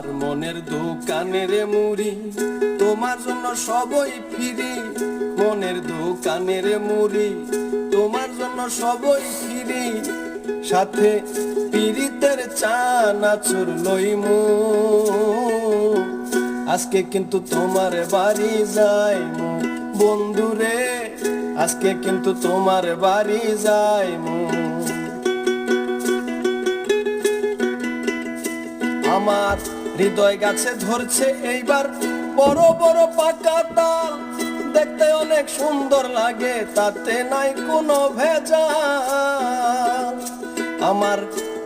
আমার মনের দোকানের মুড়ি, তোমার জন্য সবই ফিরি। মনের দোকানের মুড়ি, তোমার জন্য সবই ফিরি। সাথে পিরিতের চা নাচুর লইমু। আজকে কিন্তু তোমার বাড়ি যাইমু। বন্ধুরে আজকে কিন্তু তোমার বাড়ি যাইমু। আমার হৃদয় গাছে ধরছে এইবার। বড় বড় পাকা তাল। দেখতে অনেক সুন্দর লাগে, তাতে নাই কোনো ভেজাল। আমার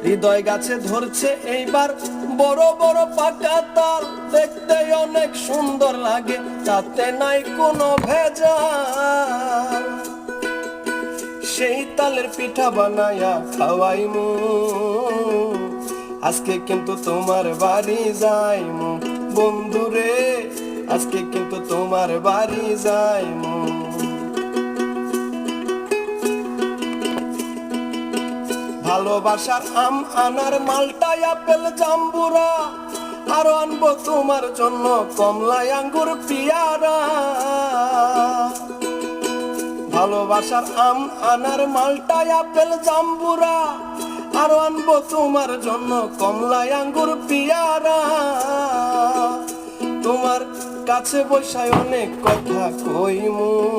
হৃদয় গাছে ধরছে এইবার। বড় বড় পাকা তাল। দেখতে অনেক সুন্দর লাগে, তাতে নাই কোনো ভেজাল। সেই তালের পিঠা বানায়া খাওয়াইমু। আজকে কিন্তু তোমার বাড়ি যাইমু। বন্ধুরে আজকে কিন্তু তোমার বাড়ি যাইমু। ভালোবাসার আম আনার মালটা আপেল জাম্বুরা, আরও আনব তোমার জন্য কমলা আঙ্গুর পিয়ারা। ভালোবাসার আম আনার মালটা আপেল জাম্বুরা আরও আনব তোমার জন্য কমলা আঙ্গুর পিয়ারা। তোমার কাছে বসায় অনেক কথা কইমু।